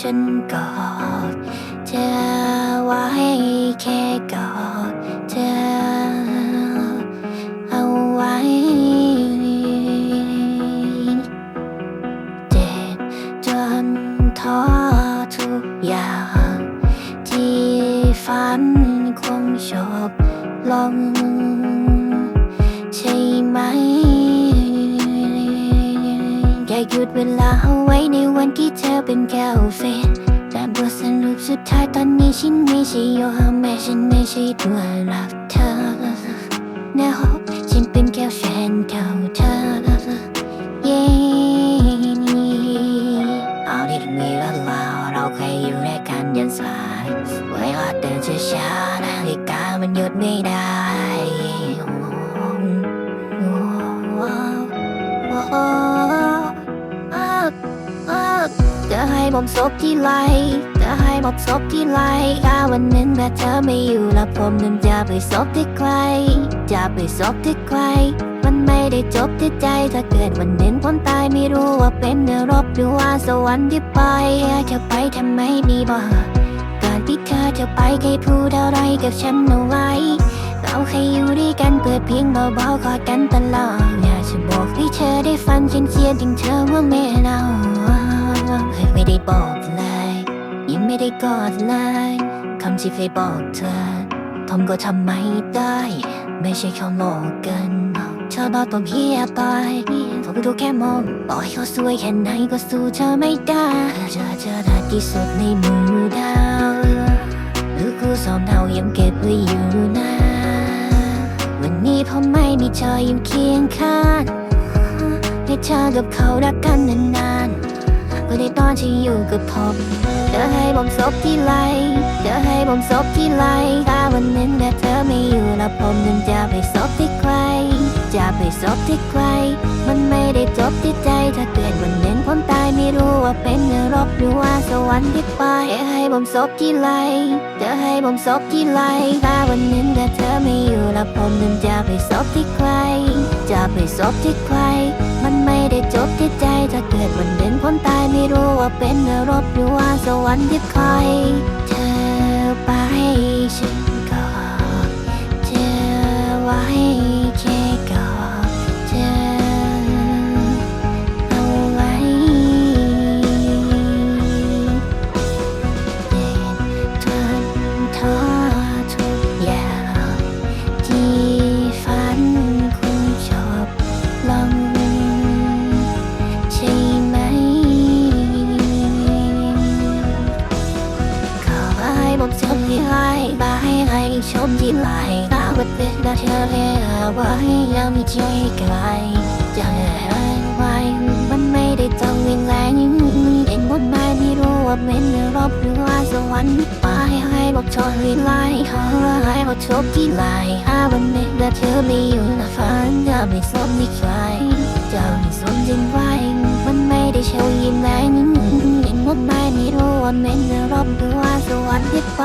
ฉันกอดเธอไว้แค่กอดเธอเอาไว้เจ็บจนท้อทุกอย่าง ที่ฝันคงจบลงใช่ไหมแค่หยุดเวลาเอาไว้ในวันที่เธอ เป็นแก้วเฟนแต่บทสรุปสุดท้ายตอนนี้ฉันไม่ใช่โยฮัมแม่ฉันไม่ใช่ตัวรักเธอ No ฉันเป็นแค่แฟนเก่าเธอ Yeah เอาที่มีแล้วเราเราเคยอยู่ด้วยกันยันสายเวลาเดินช้าๆนาฬิกามันหยุดไม่ได้โอ้โห จะให้ผมซบที่ไหลจะให้ผมซบที่ไหลถ้าวันหนึ่งแม่เธอไม่อยู่แล้วผมนั้นจะไปซบที่ใคร จะไปซบที่ใคร มันไม่ได้จบที่ใจถ้าเกิดวันหนึ่งผมตายไม่รู้ว่าเป็นนรกหรือว่าสวรรค์ที่ไปจะไปทำไมมีบ่ก่อนที่เธอจะไปเคยพูดอะไรกับฉันเอาไว้เราเคยอยู่ด้วยกันเปิดเพียงเบาๆกอดกันตลอดอยากจะบอกให้เธอได้ฟังฉันเสียถึงเธอว่าไม่เอา เคยไม่ได้บอกเลยยังไม่ได้กอดเลยคำที่เคยบอกเธอทำก็ทำไม่ได้ ไม่ใช่เขาโลกกันเธอบอกผมเฮียไปผมก็ดูแค่มองบอกให้เขาสวยแค่ไหนก็สู้เธอไม่ได้เธอเธอทัดที่สุดในมือดาวหรือกูสอบเดายังเก็บไว้อยู่นะวันนี้ผมไม่มีเธอยู่เคียงข้างให้เธอกับเขารักกันนาน ๆก็ในตอนที่อยู่กับผมจะให้ผมซบที่ไหลจะให้ผมซบที่ไหลถ้าวันนึ่งแต่เธอไม่อยู่แล้วผมนั้นจะไปซบที่ใคร จะไปซบที่ใคร มันไม่ได้จบที่ใจ ถ้าเกิดวันนึ่งผมตายไม่รู้ว่าเป็นนรกหรือว่าสวรรค์ที่ไปจะให้ผมซบที่ไหลจะให้ผมซบที่ไหลถ้าวันนึ่งแต่เธอไม่อยู่แล้วผมนั้นจะไปซบที่ใคร จะไปซบที่ใคร มันไม่ได้จบที่ใจ ถ้าเกิดวันหนึ่ คนตายไม่รู้ว่าเป็นนรกหรือว่าสวรรค์ที่ใครเธอไปฉัน ให้ชมที่ไหลตาวัดเป็นดาเธอเลยเอาไว้ยังมีใจไกลจะให้ไว้มันไม่ได้ต้องวิ่งแรงเองบนไม้ไม่รู้ว่าเป็นนรกหรือว่าสวรรค์ไปให้บอกชนวิไลขอให้บอกชมที่ไหลถ้าวันนี้ดาเธอไม่อยู่นะฝันจะไม่สมที่ใครเจ้าที่สนจริงไว้มันไม่ได้เชวยิ้มแรงเห็นหมดไม่ไม่รู้ว่าเป็นนรกหรือว่าสวรรค์ที่ไป